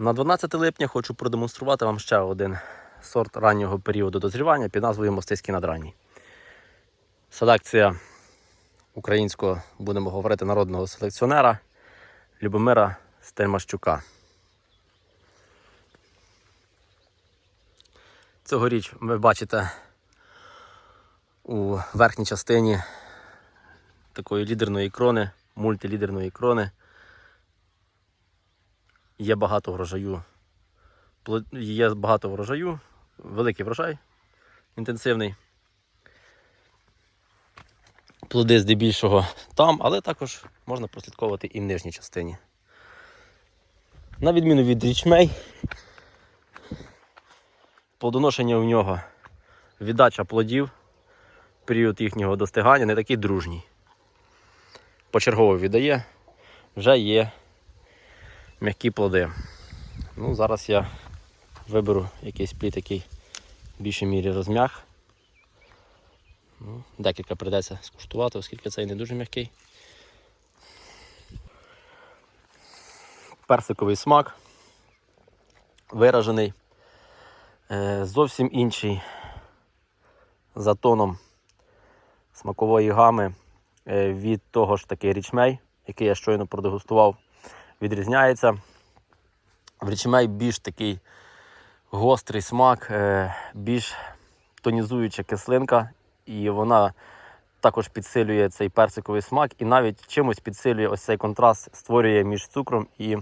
На 12 липня хочу продемонструвати вам ще один сорт раннього періоду дозрівання під назвою Мостиський надранній. Селекція українського, будемо говорити, народного селекціонера Любомира Стельмащука. Цьогоріч ви бачите у верхній частині такої лідерної крони, мультилідерної крони. Є багато врожаю. Є багато врожаю, великий врожай інтенсивний. Плоди здебільшого там, але також можна прослідковувати і в нижній частині. На відміну від річмей, плодоношення у нього, віддача плодів, період їхнього достигання не такий дружній. Почергово віддає, вже є м'які плоди. Ну, зараз я виберу якийсь плід, який в більшій мірі розм'яг. Ну, декілька прийдеться скуштувати, оскільки цей не дуже м'який. Персиковий смак виражений. Е, зовсім інший за тоном смакової гами е, від того ж таки річмей, який я щойно продегустував, відрізняється. В річмей більш такий гострий смак, е, більш тонізуюча кислинка, і вона також підсилює цей персиковий смак і навіть чимось підсилює ось цей контраст, створює між цукром і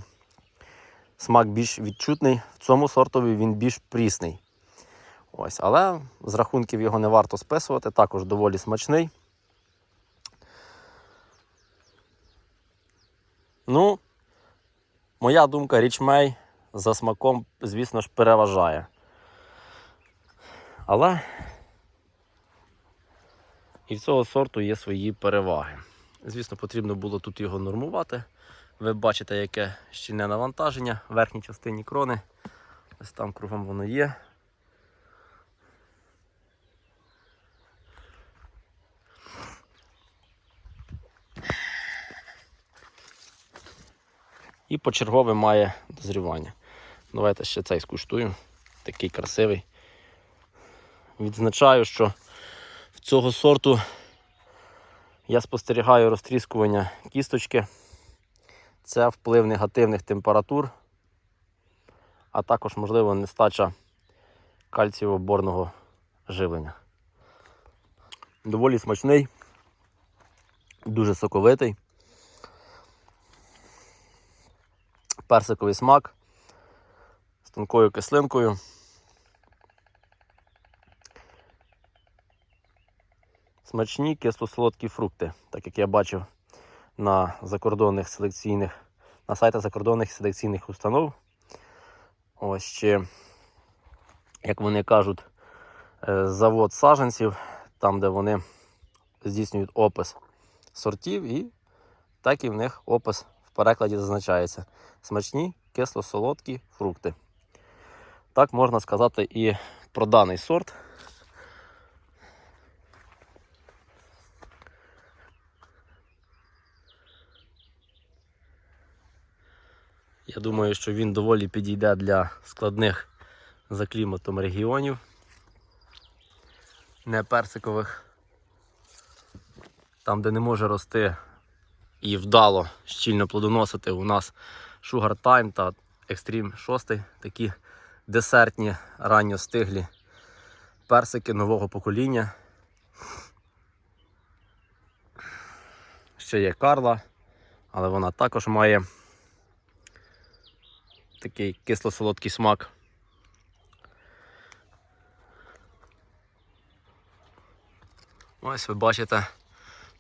смак більш відчутний. В цьому сортові він більш прісний. Ось, але з рахунків його не варто списувати, також доволі смачний. Ну, моя думка, річмей за смаком, звісно ж, переважає. Але і в цього сорту є свої переваги. Звісно, потрібно було тут його нормувати. Ви бачите, яке щільне навантаження в верхній частині крони. Ось там кругом воно є. І почергове має дозрівання. Давайте ще цей скуштую. Такий красивий. Відзначаю, що в цього сорту я спостерігаю розтріскування кісточки. Це вплив негативних температур, а також, можливо, нестача кальцієво-борного живлення. Доволі смачний, дуже соковитий. Персиковий смак з тонкою кислинкою. Смачні кисло-солодкі фрукти, так як я бачив на закордонних селекційних, на сайтах закордонних селекційних установ. Ось ще, як вони кажуть, е, завод саджанців, там, де вони здійснюють опис сортів, і так і в них опис перекладі зазначається. Смачні кисло-солодкі фрукти. Так можна сказати і про даний сорт. Я думаю, що він доволі підійде для складних за кліматом регіонів, не персикових, там, де не може рости і вдало щільно плодоносити у нас Sugar Time та Extreme 6, такі десертні ранньостиглі персики нового покоління. Ще є Карла, але вона також має такий кисло-солодкий смак. Ось ви бачите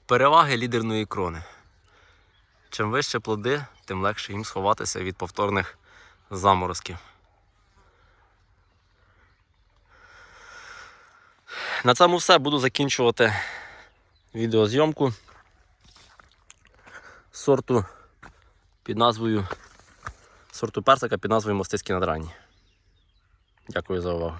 переваги лідерної крони. Чим вище плоди, тим легше їм сховатися від повторних заморозків. На цьому все. Буду закінчувати відеозйомку сорту під назвою сорту персика під назвою Мостицький надранні. Дякую за увагу.